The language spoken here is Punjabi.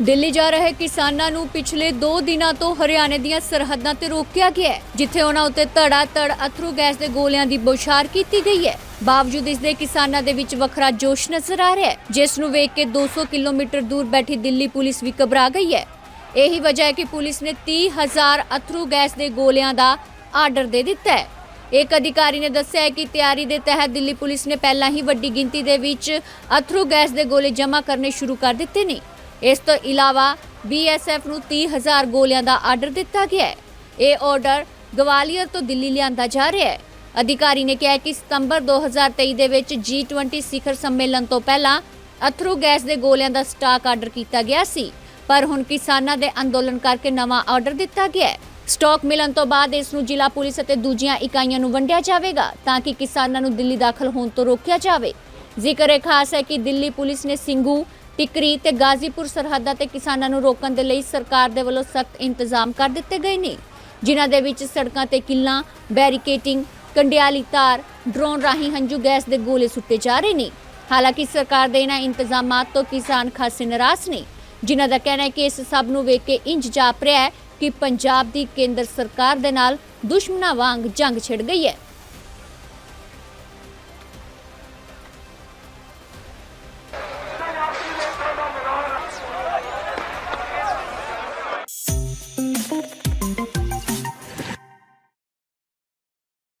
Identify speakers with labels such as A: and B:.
A: ਦਿੱਲੀ ਜਾ ਰਹੇ ਕਿਸਾਨਾਂ ਨੂੰ ਪਿਛਲੇ 2 ਦਿਨਾਂ ਤੋਂ ਹਰਿਆਣੇ ਦੀਆਂ ਸਰਹੱਦਾਂ ਤੇ ਰੋਕਿਆ ਗਿਆ ਹੈ, ਜਿੱਥੇ ਉਹਨਾਂ ਉੱਤੇ ਧੜਾ ਧੜ ਅਥਰੂ ਗੈਸ ਦੇ ਗੋਲਿਆਂ ਦੀ ਬੌਛਾਰ ਕੀਤੀ ਗਈ ਹੈ। ਬਾਵਜੂਦ ਇਸ ਦੇ ਕਿਸਾਨਾਂ ਦੇ ਵਿੱਚ ਵੱਖਰਾ ਜੋਸ਼ ਨਜ਼ਰ ਆ ਰਿਹਾ ਹੈ, ਜਿਸ ਨੂੰ ਵੇਖ ਕੇ 200 ਕਿਲੋਮੀਟਰ ਦੂਰ ਬੈਠੀ ਦਿੱਲੀ ਪੁਲਿਸ ਵੀ ਘਬਰਾ ਗਈ ਹੈ। ਇਹੀ ਵਜ੍ਹਾ ਹੈ ਕਿ ਪੁਲਿਸ ਨੇ 30000 ਅਥਰੂ ਗੈਸ ਦੇ ਗੋਲਿਆਂ ਦਾ ਆਰਡਰ ਦੇ ਦਿੱਤਾ ਹੈ। ਇੱਕ ਅਧਿਕਾਰੀ ਨੇ ਦੱਸਿਆ ਹੈ ਕਿ ਤਿਆਰੀ ਦੇ ਤਹਿਤ ਦਿੱਲੀ ਪੁਲਿਸ ਨੇ ਪਹਿਲਾਂ ਹੀ ਵੱਡੀ ਗਿਣਤੀ ਦੇ ਵਿੱਚ ਅਥਰੂ ਗੈਸ ਦੇ ਗੋਲੇ ਜਮ੍ਹਾਂ ਕਰਨੇ ਸ਼ੁਰੂ ਕਰ ਦਿੱਤੇ ਨੇ। ਇਸ ਤੋਂ ਇਲਾਵਾ ਬੀਐਸਐਫ ਨੂੰ 30000 ਗੋਲਿਆਂ ਦਾ ਆਰਡਰ ਦਿੱਤਾ ਗਿਆ ਹੈ। ਇਹ ਆਰਡਰ ਗਵਾਲੀਅਰ ਤੋਂ ਦਿੱਲੀ ਲਿਆਂਦਾ ਜਾ ਰਿਹਾ ਹੈ। ਅਧਿਕਾਰੀ ਨੇ ਕਿਹਾ ਕਿ ਸਤੰਬਰ 2023 ਦੇ ਵਿੱਚ G20 ਸਿਖਰ ਸੰਮੇਲਨ ਤੋਂ ਪਹਿਲਾਂ ਅਥਰੂ ਗੈਸ ਦੇ ਗੋਲਿਆਂ ਦਾ ਸਟਾਕ ਆਰਡਰ ਕੀਤਾ ਗਿਆ ਸੀ, ਪਰ ਹੁਣ ਕਿਸਾਨਾਂ ਦੇ ਅੰਦੋਲਨ ਕਰਕੇ ਨਵਾਂ ਆਰਡਰ ਦਿੱਤਾ ਗਿਆ ਹੈ। ਸਟਾਕ ਮਿਲਣ ਤੋਂ ਬਾਅਦ ਇਸ ਨੂੰ ਜ਼ਿਲ੍ਹਾ ਪੁਲਿਸ ਅਤੇ ਦੂਜੀਆਂ ਇਕਾਈਆਂ ਨੂੰ ਵੰਡਿਆ ਜਾਵੇਗਾ ਤਾਂ ਕਿ ਕਿਸਾਨਾਂ ਨੂੰ ਦਿੱਲੀ ਦਾਖਲ ਹੋਣ ਤੋਂ ਰੋਕਿਆ ਜਾਵੇ। ਜ਼ਿਕਰ ਇਹ ਖਾਸ ਹੈ ਕਿ ਦਿੱਲੀ ਪੁਲਿਸ ਨੇ ਸਿੰਘੂ ਟਿਕਰੀ ਤੇ ਗਾਜ਼ੀਪੁਰ ਸਰਹੱਦਾਂ ਤੇ ਕਿਸਾਨਾਂ ਨੂੰ ਰੋਕਣ ਦੇ ਲਈ ਸਰਕਾਰ ਦੇ ਵੱਲੋਂ ਸਖਤ ਇੰਤਜ਼ਾਮ ਕਰ ਦਿੱਤੇ ਗਏ ਨੇ, ਜਿਨ੍ਹਾਂ ਦੇ ਵਿੱਚ ਸੜਕਾਂ ਤੇ ਕਿੱਲਾਂ, ਬੈਰੀਕੇਟਿੰਗ, ਕੰਡਿਆਲੀ ਤਾਰ, ਡਰੋਨ ਰਾਹੀਂ ਹੰਝੂ ਗੈਸ ਦੇ ਗੋਲੇ ਸੁੱਟੇ ਜਾ ਰਹੇ ਨੇ। ਹਾਲਾਂਕਿ ਸਰਕਾਰ ਦੇ ਇਹਨਾਂ ਇੰਤਜ਼ਾਮਾਂ ਤੋਂ ਕਿਸਾਨ ਖਾਸੇ ਨਿਰਾਸ਼ ਨੇ, ਜਿਨ੍ਹਾਂ ਦਾ ਕਹਿਣਾ ਹੈ ਕਿ ਇਸ ਸਭ ਨੂੰ ਵੇਖ ਕੇ ਇੰਜ ਜਾਪ ਰਿਹਾ ਹੈ ਕਿ ਪੰਜਾਬ ਦੀ ਕੇਂਦਰ ਸਰਕਾਰ ਦੇ ਨਾਲ ਦੁਸ਼ਮਣਾਂ ਵਾਂਗ ਜੰਗ ਛਿੜ ਗਈ ਹੈ।